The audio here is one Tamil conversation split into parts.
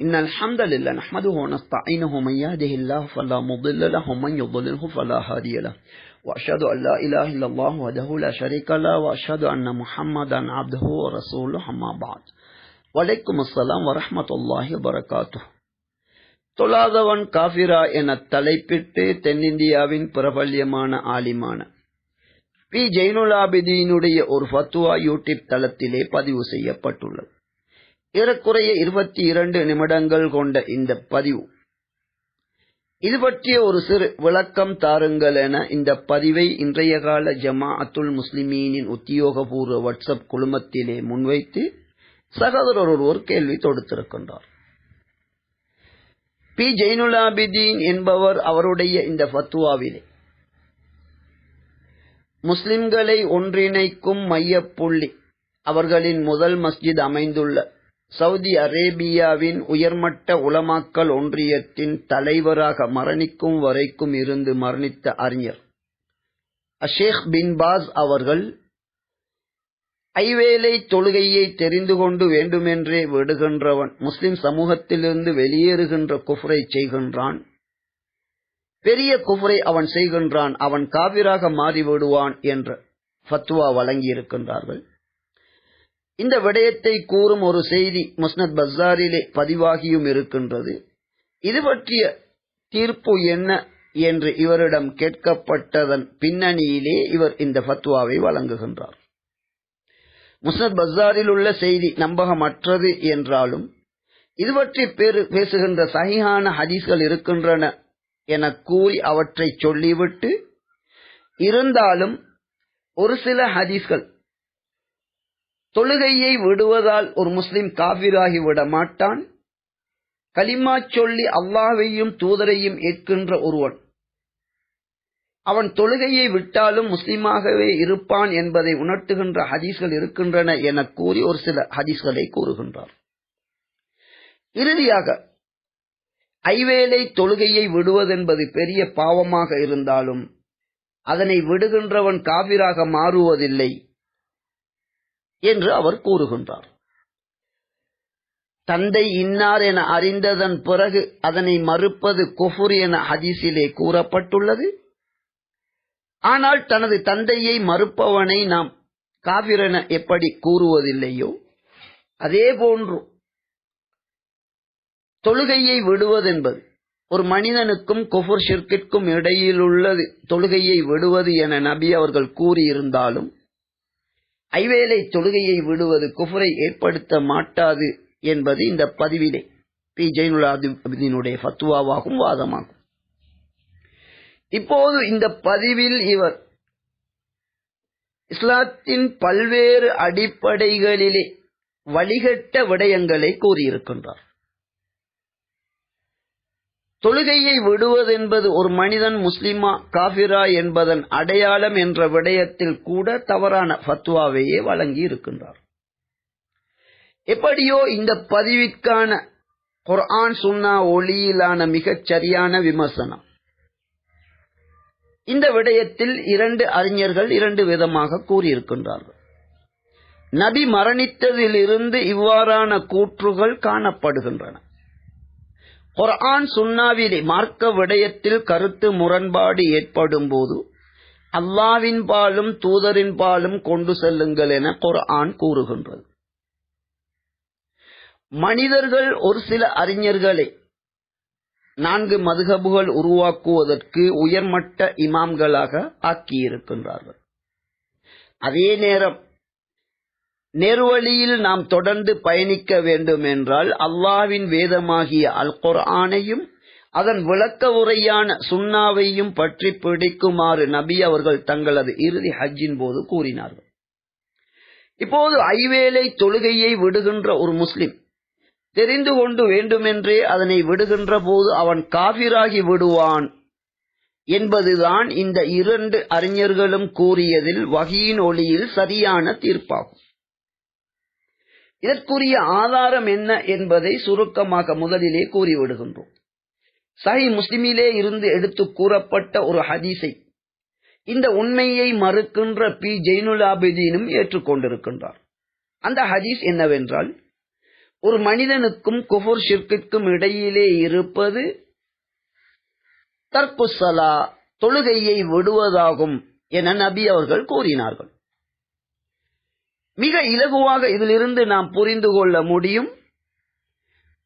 إن الحمد لله نحمده ونستعينه من يهده الله فلا مضل له ومن يضلله فلا هادي له. وأشهد أن لا إله إلا الله وحده لا شريك له وأشهد أن محمدا عبده ورسوله أما بعد. வலைக்கும் அஸ்லாம் வரமத்துல்லாஹி வரகாத்து தொழாதவன் காஃபிரா என தலைப்பிட்டு தென்னிந்தியாவின் பிரபல்யமான ஆலிமான பி ஜெயினுலாபிதீனுடைய ஒரு ஃபத்துவா யூடியூப் தளத்திலே பதிவு செய்யப்பட்டுள்ளது ஏறக்குறைய இருபத்தி இரண்டு நிமிடங்கள் கொண்ட இந்த பதிவு. இது பற்றிய ஒரு சிறு விளக்கம் தாருங்கள் என இந்த பதிவை இன்றைய கால ஜமா அத்துல் முஸ்லிமீனின் உத்தியோகபூர்வ வாட்ஸ்அப் குழுமத்திலே முன்வைத்து சகோதரர் ஒருவர் கேள்வி தொடுத்திருக்கின்றார். பி. ஜெயினுலாபிதீன் என்பவர் அவருடைய இந்த ஃபத்துவாவிலே முஸ்லிம்களை ஒன்றிணைக்கும் மையப்புள்ளி அவர்களின் முதல் மஸ்ஜித் அமைந்துள்ள சவுதி அரேபியாவின் உயர்மட்ட உலமாக்கல் ஒன்றியத்தின் தலைவராக மரணிக்கும் வரைக்கும் இருந்து மரணித்த அறிஞர். அஷேக் பின் பாஸ் அவர்கள் ஐவேளை தொழுகையை தெரிந்து கொண்டு வேண்டுமென்றே விடுகின்றவன் முஸ்லிம் சமூகத்திலிருந்து வெளியேறுகின்ற குஃப்ரை செய்கின்றான். பெரிய குஃப்ரை அவன் செய்கின்றான் அவன் காவிராக மாறிவிடுவான் என்ற ஃபத்வா வழங்கியிருக்கின்றார்கள். இந்த விடயத்தை கூறும் ஒரு செய்தி முஸ்னத் பஸாரிலே பதிவாகியும் இருக்கின்றது. இது பற்றிய தீர்ப்பு என்ன என்று இவரிடம் கேட்கப்பட்டதன் பின்னணியிலே இவர் இந்த ஃபத்வாவை வழங்குகின்றார். முஸ்னத் பஸாரில் உள்ள செய்தி நம்பகமற்றது என்றாலும் இது பற்றி பேசுகின்ற சகிஹான ஹதீஸ்கள் இருக்கின்றன என கூறி அவற்றை சொல்லிவிட்டு இருந்தாலும் ஒரு சில ஹதீஸ்கள் தொழுகையை விடுவதால் ஒரு முஸ்லிம் காபிராகி விட மாட்டான் கலிமா சொல்லி அல்லாவையும் தூதரையும் ஏற்கின்ற ஒருவன். அவன் தொழுகையை விட்டாலும் முஸ்லிமாகவே இருப்பான் என்பதை உணர்த்துகின்ற ஹதீஸ்கள் இருக்கின்றன என கூறி ஒரு சில ஹதீஸ்களை கூறுகின்றார். இறுதியாக ஐவேளை தொழுகையை விடுவதென்பது பெரிய பாவமாக இருந்தாலும் அதனை விடுகின்றவன் காவிராக மாறுவதில்லை. என்று அவர் கூறுகின்றார். தந்தை இன்னார் என அறிந்ததன் பிறகு அதனை மறுப்பது குஃபுர் என ஹதீஸிலே கூறப்பட்டுள்ளது. ஆனால் தனது தந்தையை மறுப்பவனை நாம் காவிரென எப்படி கூறுவதில்லையோ அதே போன்று தொழுகையை விடுவதென்பது ஒரு மனிதனுக்கும் குஃபுர் ஷிர்கிற்கும் இடையில் உள்ளது தொழுகையை விடுவது என நபி அவர்கள் கூறியிருந்தாலும் ஐவேளை தொழுகையை விடுவது குஃபரை ஏற்படுத்த மாட்டாது என்பது இந்த பதிவிலே பி. ஜெயினுலாதினுடைய ஃபத்துவாவாகும் வாதமாகும். இப்போது இந்த பதிவில் இவர் இஸ்லாத்தின் பல்வேறு அடிப்படைகளிலே வழிகட்ட விடயங்களை கூறியிருக்கின்றார். தொழுகையை விடுவதென்பது ஒரு மனிதன் முஸ்லிமா காபிரா என்பதன் அடையாளம் என்ற விடயத்தில் கூட தவறான ஃபத்வாவையே வழங்கி இருக்கின்றார். எப்படியோ இந்த பதிவிற்கான குர்ஆன் சுன்னா ஒளியிலான மிகச் சரியான விமர்சனம். இந்த விடயத்தில் இரண்டு அறிஞர்கள் இரண்டு விதமாக கூறியிருக்கின்றார்கள். நபி மரணித்ததிலிருந்து இவ்வாறான கூற்றுகள் காணப்படுகின்றன. குர்ஆன் சுன்னாவிலே மார்க்க விடயத்தில் கருத்து முரண்பாடு ஏற்படும் போது அல்லாவின் பாலும் தூதரின் பாலும் கொண்டு செல்லுங்கள் என குர்ஆன் கூறுகின்றது மனிதர்கள் ஒரு சில அறிஞர்களை நான்கு மதுகபுகள் உருவாக்குவதற்கு உயர்மட்ட இமாம்களாக ஆக்கியிருக்கின்றார்கள் அதே நேரம் நெருவழியில் நாம் தொடர்ந்து பயணிக்க வேண்டும் என்றால் அல்லாவின் வேதமாகிய அல் குர்ஆனையும் அதன் விளக்க உரையான சுண்ணாவையும் பற்றி பிடிக்குமாறு நபி அவர்கள் தங்களது இறுதி ஹஜ்ஜின் போது கூறினார்கள். இப்போது ஐவேளை தொழுகையை விடுகின்ற ஒரு முஸ்லிம் தெரிந்து கொண்டு வேண்டுமென்றே அதனை விடுகின்ற போது அவன் காபிராகி விடுவான் என்பதுதான் இந்த இரண்டு அறிஞர்களும் கூறியதில் வகையின் ஒளியில் சரியான தீர்ப்பாகும். இதற்குரிய ஆதாரம் என்ன என்பதை சுருக்கமாக முதலிலே கூறிவிடுகின்றோம். சஹி முஸ்லிமிலே இருந்து எடுத்து கூறப்பட்ட ஒரு ஹதீஸை இந்த உண்மையை மறுக்கின்ற பி. ஜெயினுல் ஆபிதீனும் ஏற்றுக்கொண்டிருக்கின்றார். அந்த ஹதீஸ் என்னவென்றால் ஒரு மனிதனுக்கும் குஃபுர் ஷிர்கிற்கும் இடையிலே இருப்பது தர்க்குசலா தொழுகையை விடுவதாகும் என நபி அவர்கள் கூறினார்கள். மிக இலகுவாக இதிலிருந்து நாம் புரிந்து கொள்ள முடியும்.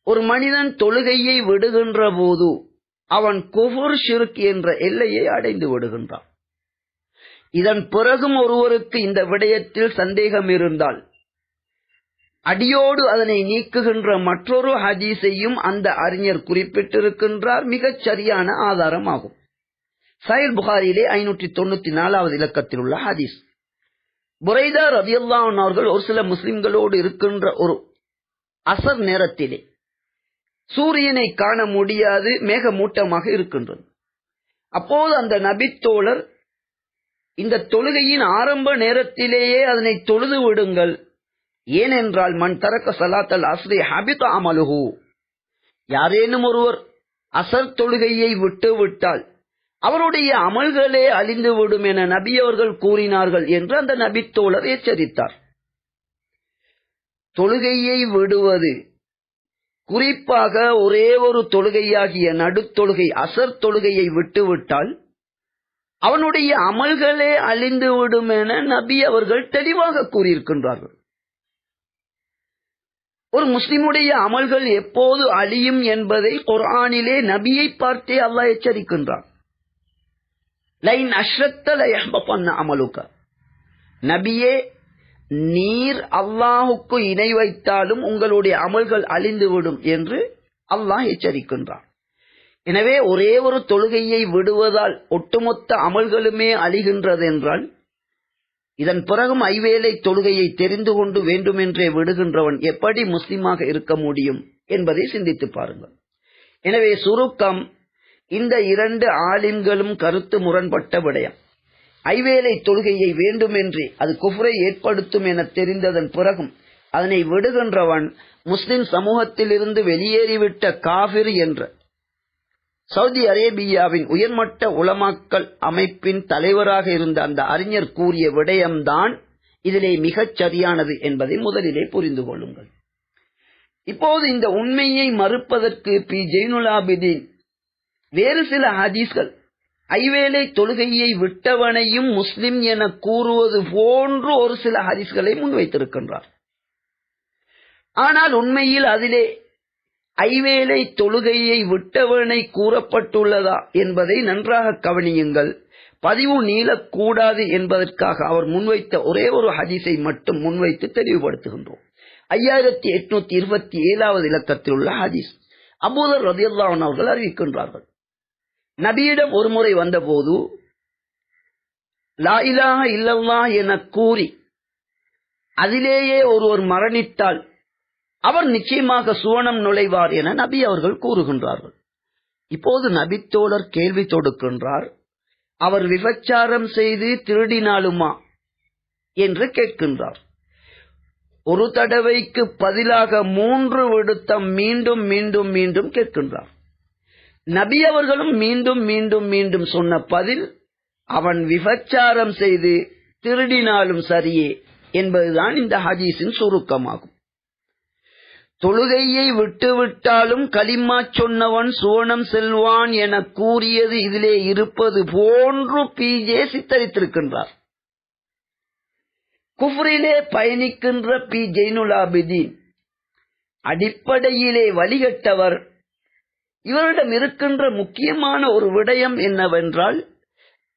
ஒரு மனிதன் தொழுகையை விடுகின்ற போது அவன் குஃபுர் ஷிர்க் என்ற எல்லையை அடைந்து விடுகின்றான். இதன் பிறகும் ஒருவருக்கு இந்த விடயத்தில் சந்தேகம் இருந்தால் அடியோடு அதனை நீக்குகின்ற மற்றொரு ஹதீஸையும் அந்த அறிஞர் குறிப்பிட்டிருக்கின்றார். மிகச் சரியான ஆதாரமாகும். சயல் புகாரிலே ஐநூற்றி தொண்ணூத்தி நாலாவது இலக்கத்தில் உள்ள ஹதீஸ். புரைதா ரதியல்லான் அவர்கள் ஒரு சில முஸ்லிம்களோடு இருக்கின்ற ஒரு அசர் நேரத்திலே சூரியனை காண முடியாது மேகமூட்டமாக இருக்கின்றது. அப்போது அந்த நபித்தோழர் இந்த தொழுகையின் ஆரம்ப நேரத்திலேயே அதனை தொழுது விடுங்கள். ஏனென்றால் மண் தரக்க சலாத்தல் அஸ்ரி ஹபித் அமலுகு யாரேனும் ஒருவர் அசர் தொழுகையை விட்டு விட்டால் அவருடைய அமல்களே அழிந்துவிடும் என நபி அவர்கள் கூறினார்கள் என்று அந்த நபித்தோழர் எச்சரித்தார். தொழுகையை விடுவது குறிப்பாக ஒரே ஒரு தொழுகையாகிய நடுத்தொழுகை அசர் தொழுகையை விட்டுவிட்டால் அவனுடைய அமல்களே அழிந்துவிடும் என நபி அவர்கள் தெளிவாக கூறியிருக்கின்றார்கள். ஒரு முஸ்லிமுடைய அமல்கள் எப்போது அழியும் என்பதை குரானிலே நபியை பார்த்தே அல்லாஹ் எச்சரிக்கின்றான். லைன் அஷ்ரத்த அமலுக்க நபியே நீர் அல்லாஹுக்கு இணை வைத்தாலும் உங்களுடைய அமல்கள் அழிந்துவிடும் என்று அல்லாஹ் எச்சரிக்கின்றான் எனவே ஒரே ஒரு தொழுகையை விடுவதால் ஒட்டுமொத்த அமல்களுமே அழிகின்றது என்றால் இதன் பிறகும் ஐவேளை தொழுகையை தெரிந்து கொண்டு வேண்டுமென்றே விடுகின்றவன் எப்படி முஸ்லிமாக இருக்க முடியும் என்பதை சிந்தித்து பாருங்கள். எனவே சுருக்கம் இந்த இரண்டு ஆலிம்களும் கருத்து முரண்பட்ட விடயம். ஐவேளை தொழுகையை வேண்டுமென்றே அது குஃப்ரை ஏற்படுத்தும் என தெரிந்ததன் பிறகும் அதனை விடுகின்றவன் முஸ்லிம் சமூகத்திலிருந்து வெளியேறிவிட்ட காபிர் என்ற சவுதி அரேபியாவின் உயர்மட்ட உளமாக்கல் அமைப்பின் தலைவராக இருந்த அந்த அறிஞர் கூறிய விடயம்தான் இதிலே மிகச் சரியானது என்பதை முதலிலே புரிந்து கொள்ளுங்கள். இப்போது இந்த உண்மையை மறுப்பதற்கு பி. ஜெயினுலாபிதீன் வேறு சில ஹதீஸ்கள். ஐவேளை தொழுகையை விட்டவனையும் முஸ்லிம் என கூறுவது போன்று ஒரு சில ஹதீஸ்களை முன்வைத்திருக்கின்றார். ஆனால் உண்மையில் அதிலே ஐவேளை தொழுகையை விட்டவனை கூறப்பட்டுள்ளதா என்பதை நன்றாக கவனியுங்கள். பதிவு நீளக்கூடாது என்பதற்காக அவர் முன்வைத்த ஒரே ஒரு ஹதீஸை மட்டும் முன்வைத்து தெளிவுபடுத்துகின்றோம். ஐயாயிரத்தி எட்நூத்தி இருபத்தி ஏழாவது இலக்கத்தில் உள்ள ஹதீஸ். அபூதர் ரதியுல்லான் அவர்கள் அறிவிக்கின்றார்கள். நபியிடம் ஒருமுறை வந்தபோது லாயிலாக இல்லல்லா என கூறி அதிலேயே ஒருவர் மரணித்தால் அவர் நிச்சயமாக சுவனம் நுழைவார் என நபி அவர்கள் கூறுகின்றார்கள். இப்போது நபித்தோழர் கேள்வி தொடுக்கின்றார் அவர் விபச்சாரம் செய்து திருடினாலுமா என்று கேட்கின்றார். ஒரு தடவைக்கு பதிலாக மூன்று விடுத்தம் மீண்டும் மீண்டும் மீண்டும் கேட்கின்றார். நபி அவர்களும் மீண்டும் மீண்டும் மீண்டும் சொன்ன பதில் அவன் விபச்சாரம் செய்து திருடினாலும் சரியே என்பதுதான் இந்த ஹதீஸின் சுருக்கமாகும். தொழுகையை விட்டுவிட்டாலும் களிமா சொன்னவன் சுவனம் செல்வான் என கூறியது இதிலே இருப்பது போன்று பிஜே சித்தரித்திருக்கின்றார். குஃப்ரிலே பயணிக்கின்ற பி ஜெயினுலாபிதீன் அடிப்படையிலே வழிகட்டவர் இவரிடம் இருக்கின்ற முக்கியமான ஒரு விடயம் என்னவென்றால்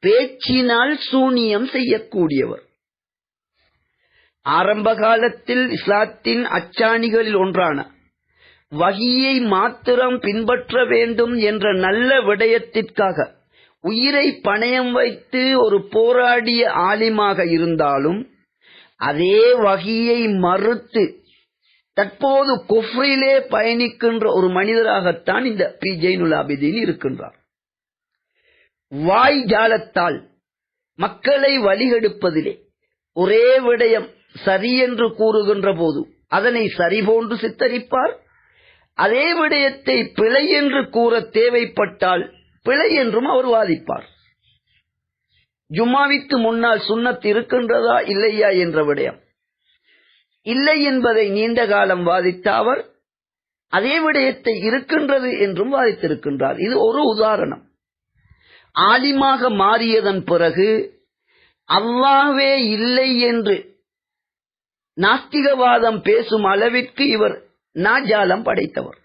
பேச்சினால் சூனியம் செய்யக்கூடியவர். ஆரம்ப காலத்தில் இஸ்லாத்தின் அச்சாணிகளில் ஒன்றான வகியை மாத்திரம் பின்பற்ற வேண்டும் என்ற நல்ல விடயத்திற்காக உயிரை பணயம் வைத்து ஒரு போராடிய ஆலிமாக இருந்தாலும் அதே வகியை மறுத்து தற்போது குஃப்ரிலே பயணிக்கின்ற ஒரு மனிதராகத்தான் இந்த பி ஜெயினுலாபிதீன் இருக்கின்றார். வாய் ஜாலத்தால் மக்களை வழிகெடுப்பதிலே ஒரே விடயம் சரி என்று கூறுகின்ற போது அதனை சரி போன்று சித்தரிப்பார். அதே விடயத்தை பிழை என்று கூற தேவைப்பட்டால் பிழை என்றும் அவர் வாதிப்பார். ஜும்மாவிற்கு முன்னால் சுண்ணத் இருக்கின்றதா இல்லையா என்ற விடயம். இல்லை என்பதை நீண்ட காலம் வாதித்த அவர் அதே விடயத்தை இருக்கின்றது என்றும் வாதித்திருக்கின்றார். இது ஒரு உதாரணம். ஆலிமாக மாறியதன் பிறகு அல்லாவே இல்லை என்று நாஸ்திகவாதம் பேசும் அளவிற்கு இவர் நாஜாலம் படைத்தவர்.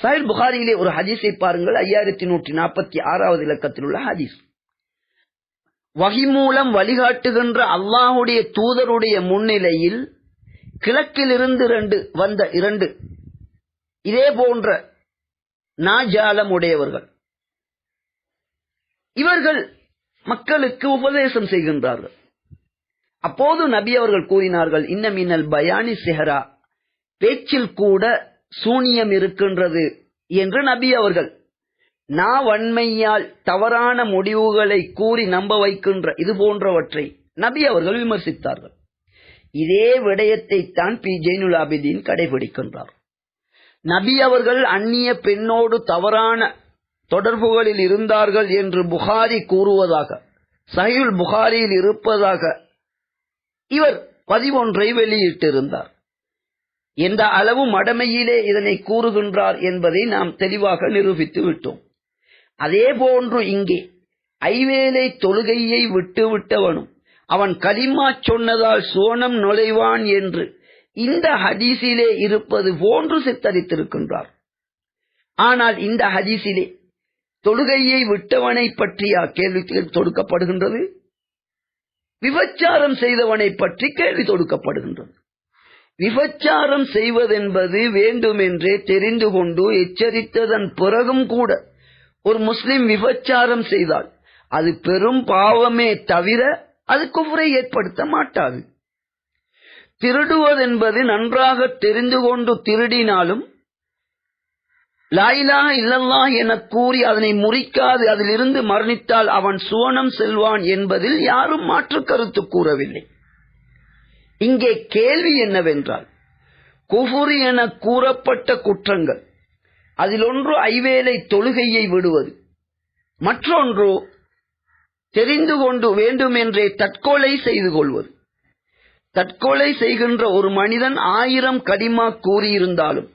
சஹில் புகாரியிலே ஒரு ஹதீஸை பாருங்கள். ஐயாயிரத்தி நூற்றி நாற்பத்தி ஆறாவது இலக்கத்தில் உள்ள ஹதீஸ். வகி மூலம் வழிகாட்டுகின்ற அல்லாஹுடைய தூதருடைய முன்னிலையில் கிழக்கிலிருந்து இரண்டு வந்த இரண்டு. இதே போன்ற நாஜாலம் உடையவர்கள். இவர்கள் மக்களுக்கு உபதேசம் செய்கின்றார்கள். அப்போது நபி அவர்கள் கூறினார்கள் இன்ன மின்னல் பயானி செஹரா. பேச்சில் கூட சூனியம் இருக்கின்றது என்று நபி அவர்கள் நாவன்மையால் தவறான முடிவுகளை கூறி நம்ப வைக்கின்ற இது போன்றவற்றை நபி அவர்கள் விமர்சித்தார்கள். இதே விடயத்தை தான் பி. ஜெயினுல் ஆபிதீன் கடைபிடிக்கின்றார். நபி அவர்கள் அந்நிய பெண்ணோடு தவறான தொடர்புகளில் இருந்தார்கள் என்று புகாரி கூறுவதாக சஹில் புகாரியில் இருப்பதாக இவர் பதிவொன்றை வெளியிட்டிருந்தார். எந்த அளவு மடமையிலே இதனை கூறுகின்றார் என்பதை நாம் தெளிவாக நிரூபித்து விட்டோம். அதே போன்று இங்கே. ஐவேலை தொழுகையை விட்டுவிட்டவனும் அவன் கலிமா சொன்னதால் சோனம் நுழைவான் என்று இந்த ஹதீஸிலே இருப்பது போன்று சித்தரித்திருக்கின்றார். ஆனால் இந்த ஹதீஸிலே தொழுகையை விட்டவனை பற்றியா கேள்வி தொடுக்கப்படுகின்றது? விபச்சாரம் செய்தவனை பற்றி கேள்வி தொடுக்கப்படுகின்றது. விபச்சாரம் செய்வதென்பது வேண்டுமென்றே தெரிந்து கொண்டு எச்சரித்ததன் பிறகும் கூட ஒரு முஸ்லிம் விபச்சாரம் செய்தால் அது பெரும் பாவமே தவிர அது குஃபரை ஏற்படுத்த மாட்டாது. திருடுவதென்பது நன்றாக தெரிந்து கொண்டு திருடினாலும் லாயிலா இல்லல்லா என கூறி அதனை முறிக்காது அதிலிருந்து மரணித்தால் அவன் சுவனம் செல்வான் என்பதில் யாரும் மாற்று கருத்து கூறவில்லை. இங்கே கேள்வி என்னவென்றால் குஃபுரி என கூறப்பட்ட குற்றங்கள் அதில் ஒன்று ஐவேலை தொழுகையை விடுவது. மற்றொன்று தெரிந்து கொண்டு வேண்டுமென்றே தற்கொலை செய்து கொள்வது. தற்கொலை செய்கின்ற ஒரு மனிதன் ஆயிரம் கடிமா கூறியிருந்தாலும்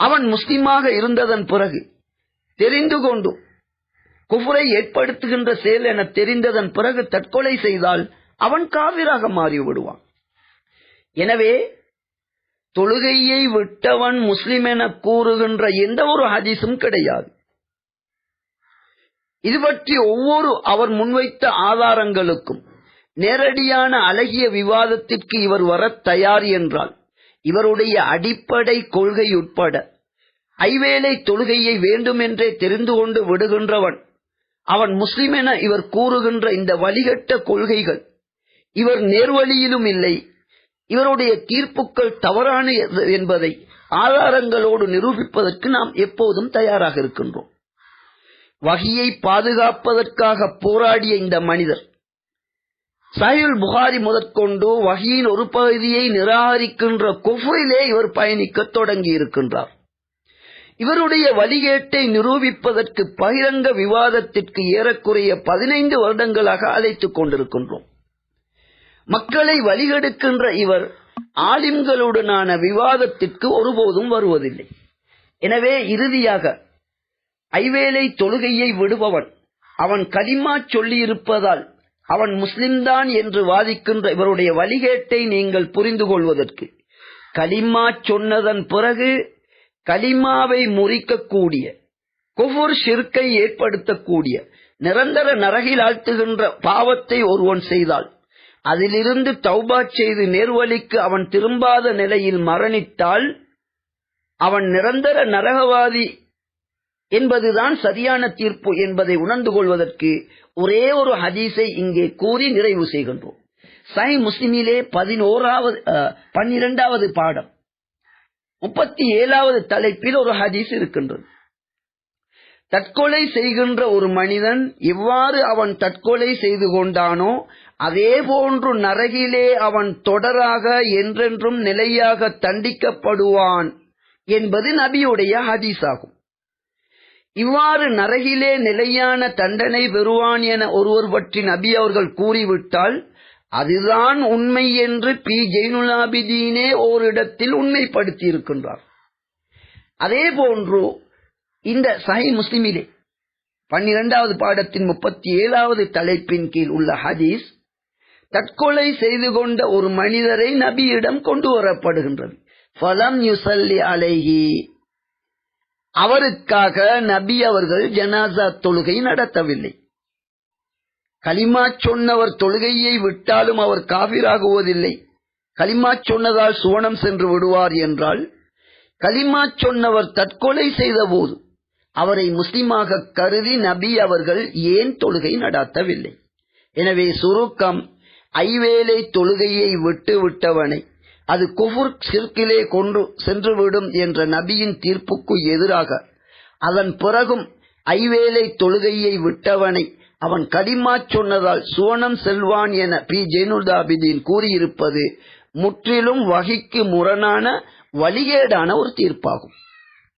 அவன் முஸ்லிமாக இருந்ததன் பிறகு தெரிந்து கொண்டு குஃபுரை ஏற்படுத்துகின்ற செயல் என தெரிந்ததன் பிறகு தற்கொலை செய்தால் அவன் காவிராக மாறிவிடுவான். எனவே தொழுகையை விட்டவன் முஸ்லிம் என கூறுகின்ற எந்த ஒரு ஹதீஸும் கிடையாது. இது பற்றி ஒவ்வொரு அவர் முன்வைத்த ஆதாரங்களுக்கும் நேரடியான அழகிய விவாதத்திற்கு இவர் வர தயார் என்றால் இவருடைய அடிப்படை கொள்கை உட்பட ஐவேளை தொழுகையை வேண்டுமென்றே தெரிந்து கொண்டு விடுகின்றவன் அவன் முஸ்லிம் என இவர் கூறுகின்ற இந்த வழிகட்ட கொள்கைகள் இவர் நேர்வழியிலும் இல்லை இவருடைய தீர்ப்புகள் தவறான என்பதை ஆதாரங்களோடு நிரூபிப்பதற்கு நாம் எப்போதும் தயாராக இருக்கின்றோம். வகையை பாதுகாப்பதற்காக போராடிய இந்த மனிதர் சஹில் புகாரி முதற்கொண்டு வகையின் ஒரு பகுதியை நிராகரிக்கின்ற குஃபையிலே இவர் பயணிக்க தொடங்கி இருக்கின்றார். இவருடைய வழிகேட்டை நிரூபிப்பதற்கு பகிரங்க விவாதத்திற்கு ஏறக்குறைய பதினைந்து வருடங்களாக அழைத்துக் கொண்டிருக்கின்றோம். மக்களை வழிகெடுக்கின்ற இவர் ஆலிம்களுடனான விவாதத்திற்கு ஒருபோதும் வருவதில்லை. எனவே இறுதியாக ஐவேளை தொழுகையை விடுபவன் அவன் கலிமா சொல்லியிருப்பதால் அவன் முஸ்லிம்தான் என்று வாதிக்கின்ற இவருடைய வழிகேட்டை நீங்கள் புரிந்து கொள்வதற்கு கலிமா சொன்னதன் பிறகு கலிமாவை முறிக்கக்கூடிய குஃபுர் சிற்கை ஏற்படுத்தக்கூடிய நிரந்தர நரகில் ஆழ்த்துகின்ற பாவத்தை ஒருவன் செய்தால் அதிலிருந்து தௌபா செய்து நேர்வழிக்கு அவன் திரும்பாத நிலையில் மரணித்தால் அவன் நிரந்தர நரகவாதி என்பதுதான் சரியான தீர்ப்பு என்பதை உணர்ந்து கொள்வதற்கு ஒரே ஒரு ஹதீஸை இங்கே கூறி நிறைவு செய்கின்றோம். சை முஸ்லிமிலே பதினோராவது பன்னிரெண்டாவது பாடம். முப்பத்தி ஏழாவது தலைப்பில் ஒரு ஹதீஸ் இருக்கின்றது. தற்கொலை செய்கின்ற ஒரு மனிதன் எவ்வாறு அவன் தற்கொலை செய்து கொண்டானோ அதே போன்று நரகிலே அவன் தொடராக என்றென்றும் நிலையாக தண்டிக்கப்படுவான் என்பது நபியுடைய ஹதீஸ் ஆகும் இவ்வாறு நரகிலே நிலையான தண்டனை பெறுவான் என ஒருவர் பற்றி நபி அவர்கள் கூறிவிட்டால் அதுதான் உண்மை என்று பி. ஜெயினுலாபிதீனே ஓரிடத்தில் உண்மைப்படுத்தி இருக்கின்றார் அதே போன்று இந்த சஹி முஸ்லிமிலே பன்னிரெண்டாவது பாடத்தின் முப்பத்தி ஏழாவது தலைப்பின் கீழ் உள்ள ஹதீஸ் தற்கொலை செய்து கொண்ட ஒரு மனிதரை நபியிடம் கொண்டு வரப்படுகின்றது. பலம் யுசல்லி அலைகி அவருக்காக நபி அவர்கள் ஜனாசா தொழுகை நடத்தவில்லை. கலிமா சொன்னவர் தொழுகையை விட்டாலும் அவர் காவிராகுவதில்லை கலிமா சொன்னதால் சுவனம் சென்று விடுவார் என்றால் கலிமா சொன்னவர் தற்கொலை செய்த போது அவரை முஸ்லிமாக கருதி நபி அவர்கள் ஏன் தொழுகை நடாத்தவில்லை? எனவே சுருக்கம் ஐவேளை தொழுகையை விட்டு விட்டவனை அது குஃபுர் சிற்கிலே கொண்டு சென்றுவிடும் என்ற நபியின் தீர்ப்புக்கு எதிராக அதன் பிறகும் ஐவேளை தொழுகையை விட்டவனை அவன் கடிமா சொன்னதால் சுவனம் செல்வான் என பி. ஜெயினுதாபிதீன் கூறியிருப்பது முற்றிலும் வகைக்கு முரணான வழிகேடான ஒரு தீர்ப்பாகும்.